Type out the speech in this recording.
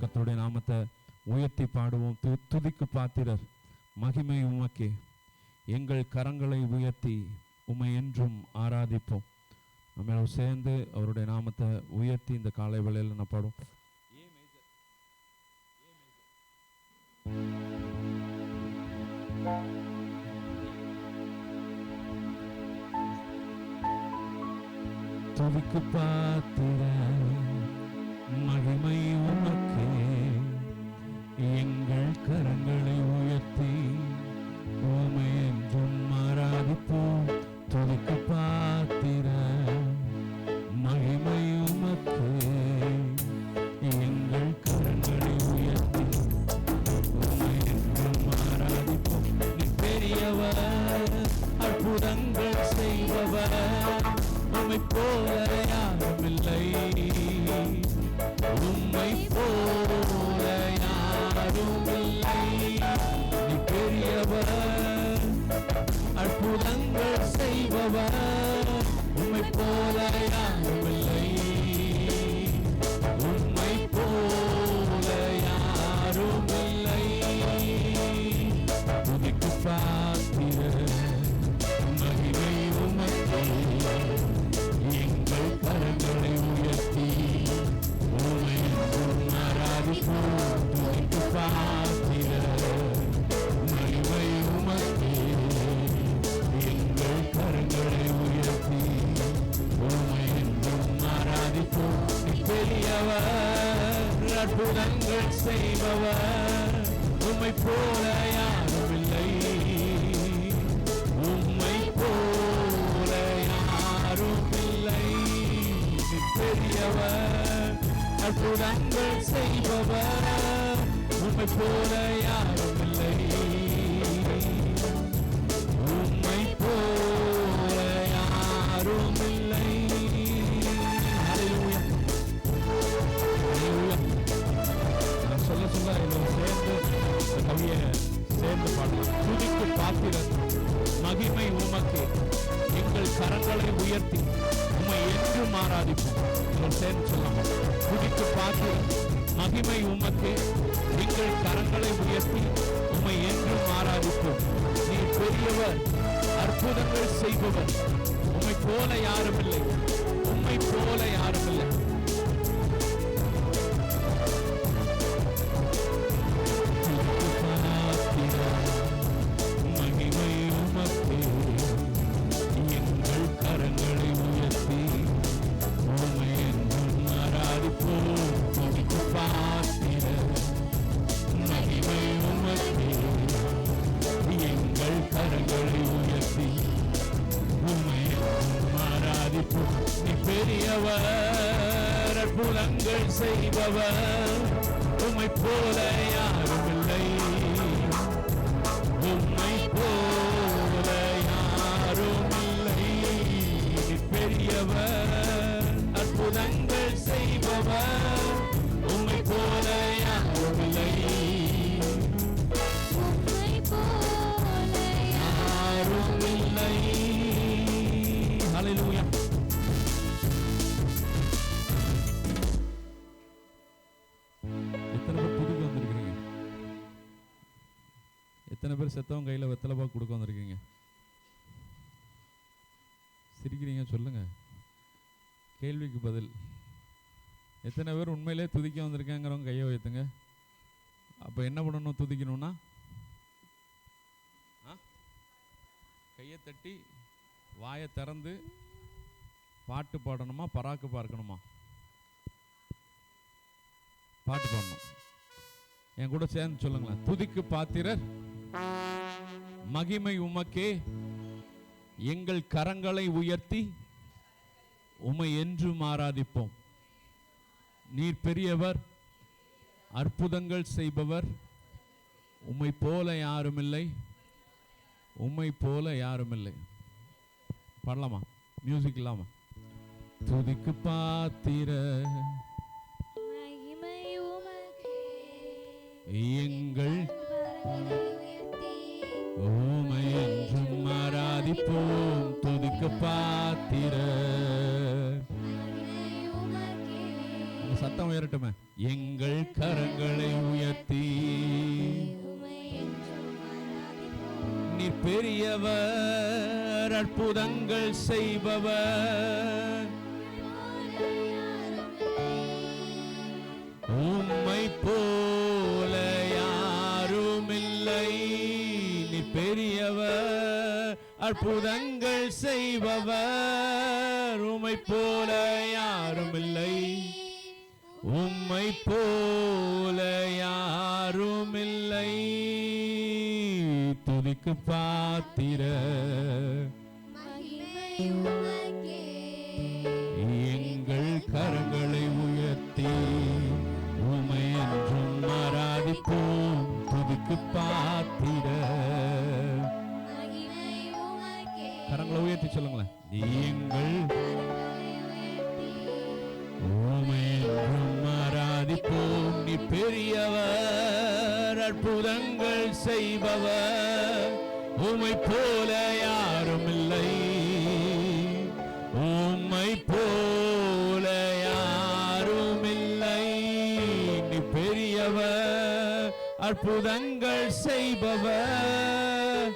கர்த்தருடைய நாமத்தை உயர்த்தி பாடுவோம். து துதிக்கு பாத்திரர் மகிமை உமக்கே. எங்கள் கரங்களை உயர்த்தி உமை என்றும் ஆராதிப்போம். நம்ம சேர்ந்து அவருடைய நாமத்தை உயர்த்தி இந்த காலை வேளையில் நான் பாடுவோம். துதிக்கு பாத்திர மகிமை உமக்கே. எங்கள் கரங்களை உயர்த்தி உமை என்றும் ஆராதிப்போம். துதிக்க பாத்திர மகிமை உமக்கே. எங்கள் கரங்களை உயர்த்தி உமை என்றும் ஆராதிப்போம். நீ பெரியவர் அற்புதங்கள் செய்பவர் உமை போல செய்பவர். அற்புதங்கள் செய்பவர். உண்மை போல யாருமில்லை உண்மை போல யாருமில்லை உனக்கு பார்த்திர மகிமை உமக்கே. எங்கள் கரங்களை உயர்த்தி உண்மை ஆராதிப்போம் செய்பவர் அற்புதங்கள் செய்பவர். உம்மை போல யாரும் இல்லை. உம்மை போல யாரும் இல்லை. பெரியவர் அற்புதங்கள் செய்பவர். உம்மை போல யாரும் சேர்ந்து பாடலாம். துதிக்கு பாத்திரம் மகிமை உமக்கு. எங்கள் கரங்களை உயர்த்தி. உம்மை என்று ஆராதிப்போம். சேர்ந்து சொல்லலாம். துதிக்கு பாத்திரம் மகிமை உமக்கு. எங்கள் கரங்களை உயர்த்தி. உம்மை என்றும் ஆராதிப்போம். நீ பெரியவர். அற்புதங்கள் செய்பவர். உம்மை போல யாருமில்லை உம்மை போல யாருமில்லை இல்லை. நீ பெரியவர் அற்புதங்கள் செய்பவர். உம்மை போல யாரும் எத்தனை பேர் செத்தவங்க கையில் வெத்தலை பாக்கு கொடுக்க வந்திருக்கீங்க? சிரிக்கிறீங்க சொல்லுங்க. கேள்விக்கு பதில். எத்தனை பேர் உண்மையிலே துதிக்க வந்திருக்கேங்கிறவங்க கையை வைத்துங்க அப்போ என்ன பண்ணணும் துதிக்கணும்னா? ஆ? கையை தட்டி வாயை திறந்து பாட்டு பாடணுமா? பராக்கு பார்க்கணுமா? பாட்டு பாடணும். என் கூட சேர்ந்து சொல்லுங்களேன். துதிக்கு பாத்திரர் மகிமை உமக்கே. எங்கள் கரங்களை உயர்த்தி உமை என்றும் ஆராதிப்போம். நீர் பெரியவர் அற்புதங்கள் செய்பவர். உம்மை போல யாருமில்லை. உம்மை போல யாருமில்லை. பாடலாமா? மியூசிக் இல்லாம. துதிக்கு பாத்திர. எங்கள் ஆராதிப்போம் துதிக்கு பாத்திர. சத்தம் உயரட்டுமே. எங்கள் கரங்களை உயர்த்தி. நீர் பெரியவர் அற்புதங்கள் செய்பவர். அற்புதங்கள் செய்பவர். உமை போல யாருமில்லை. உம்மை போல யாருமில்லை. துதிக்கு பாத்திர. கரங்களை உயர்த்தி சொல்லுங்களேன். என்றும் ஆராதிப்போம் நீ பெரியவர் அற்புதங்கள் செய்பவர். உமை போல யாரும் இல்லை. உம்மை போல யாரும் இல்லை. நீ பெரியவர் அற்புதங்கள் செய்பவர்.